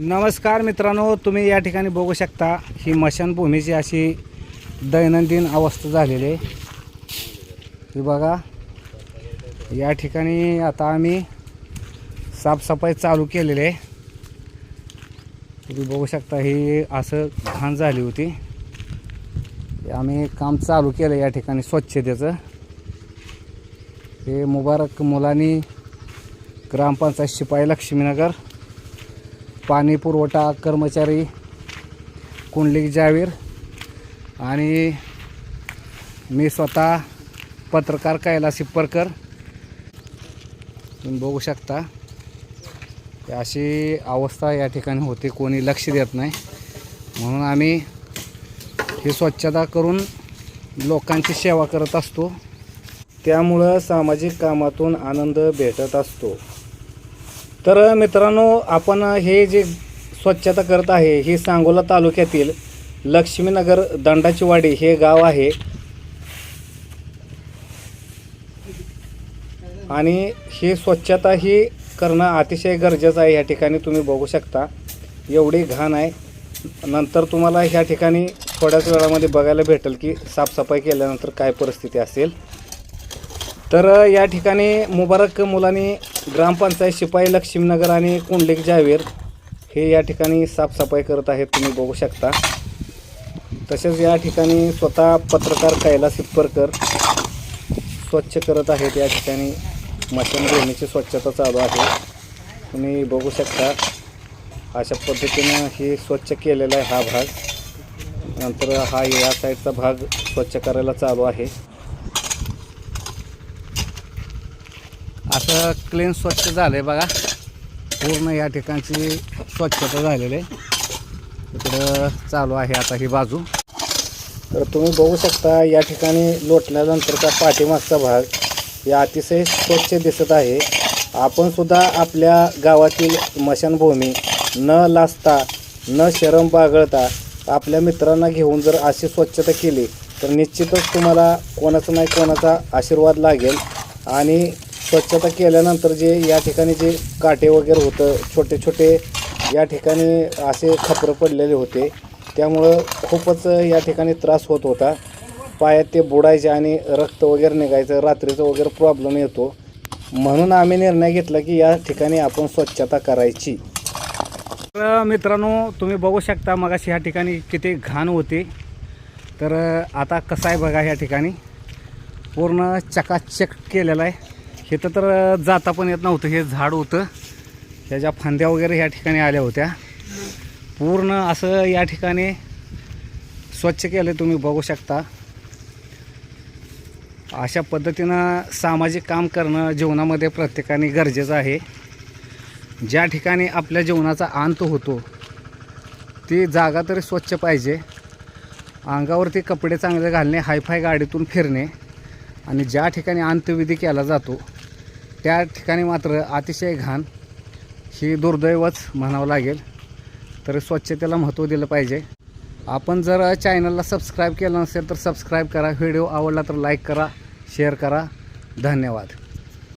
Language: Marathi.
नमस्कार मित्रांनो तुम्ही या ठिकाणी बघू शकता ही मशानभूमीची अशी दैनंदिन अवस्था झालेली आहे. ही बघा या ठिकाणी आता आम्ही साफसफाई चालू केलेली आहे. तुम्ही बघू शकता ही असं घाण झाली होती. आम्ही काम चालू केलं या ठिकाणी स्वच्छतेचं. हे मुबारक मुलांनी ग्रामपंचायत शिपाई लक्ष्मीनगर पाणी पुरवठा कर्मचारी कुंडलिक जावीर आणि मी स्वतः पत्रकार कैलास सिप्परकर तुम्ही बघू शकता अशी अवस्था या ठिकाणी होते कोणी लक्ष देत नाही. म्हणून आम्ही ही स्वच्छता करून लोकांची सेवा करत असतो. त्यामुळं सामाजिक कामातून आनंद भेटत असतो. तर मित्रांनो आपण हे जे स्वच्छता करत आहे हे सांगोला तालुक्यातील लक्ष्मीनगर दंडाची वाडी हे गाव आहे. आणि ही स्वच्छता ही करणं अतिशय गरजेचं आहे. या ठिकाणी तुम्ही बघू शकता. एवढी घाण आहे. नंतर तुम्हाला ह्या ठिकाणी थोड्याच वेळामध्ये बघायला भेटेल की साफसफाई केल्यानंतर काय परिस्थिती असेल. तर या ठिकाणी मुबारक मुलांनी ग्रामपंचायत शिपाई लक्ष्मीनगर आणि कुंडलिक जावेर हे या ठिकाणी साफसफाई करत आहेत तुम्ही बघू शकता. तसेच या ठिकाणी स्वतः पत्रकार कैलास सिप्परकर स्वच्छ करत आहेत या ठिकाणी मशानभूमीची स्वच्छता चालू आहे. तुम्ही बघू शकता अशा पद्धतीनं हे स्वच्छ केलेला आहे हा भाग. नंतर हा या साईडचा भाग स्वच्छ करायला चालू आहे. असं क्लीन स्वच्छ झालं आहे बघा. पूर्ण या ठिकाणची स्वच्छता झालेली आहे. इकडं चालू आहे आता ही बाजू. तर तुम्ही बघू शकता या ठिकाणी लोटल्यानंतरचा पाठीमागचा भाग या अतिशय स्वच्छ दिसत आहे. आपण सुद्धा आपल्या गावातील मशानभूमी न लाजता न शरम बागळता आपल्या मित्रांना घेऊन जर अशी स्वच्छता केली तर निश्चितच तुम्हाला कोणाचा नाही कोणाचा आशीर्वाद लागेल. आणि स्वच्छता केल्यानंतर जे या ठिकाणी जे काटे वगैरे होतं छोटे छोटे या ठिकाणी असे खपरं पडलेले होते. त्यामुळं खूपच या ठिकाणी त्रास होत होता. पायात ते बुडायचे आणि रक्त वगैरे निघायचं रात्रीचं वगैरे प्रॉब्लेम येतो. म्हणून आम्ही निर्णय घेतला की या ठिकाणी आपण स्वच्छता करायची. तर मित्रांनो तुम्ही बघू शकता मग ह्या ठिकाणी किती घाण होते. तर आता कसं आहे बघा ह्या ठिकाणी. पूर्ण चकाचक केलेला आहे. इथं तर जाता पण येत नव्हतं. हे झाड होतं. ह्याच्या फांद्या वगैरे ह्या ठिकाणी आल्या होत्या. पूर्ण असं या ठिकाणी स्वच्छ केलं तुम्ही बघू शकता. अशा पद्धतीनं सामाजिक काम करणं जीवनामध्ये प्रत्येकाने गरजेचं आहे. ज्या ठिकाणी आपल्या जीवनाचा अंत होतो ती जागा तरी स्वच्छ पाहिजे. अंगावरती कपडे चांगले घालणे हायफाय गाडीतून फिरणे आणि ज्या ठिकाणी अंत्यविधी केला जातो त्या ठिकाणी मात्र अतिशय घाण ही दुर्दैवच म्हणावं लागेल. तर स्वच्छतेला महत्त्व दिलं पाहिजे. आपण जर चॅनलला सबस्क्राईब केलं नसेल तर सबस्क्राईब करा. व्हिडिओ आवडला तर लाईक करा शेअर करा. धन्यवाद.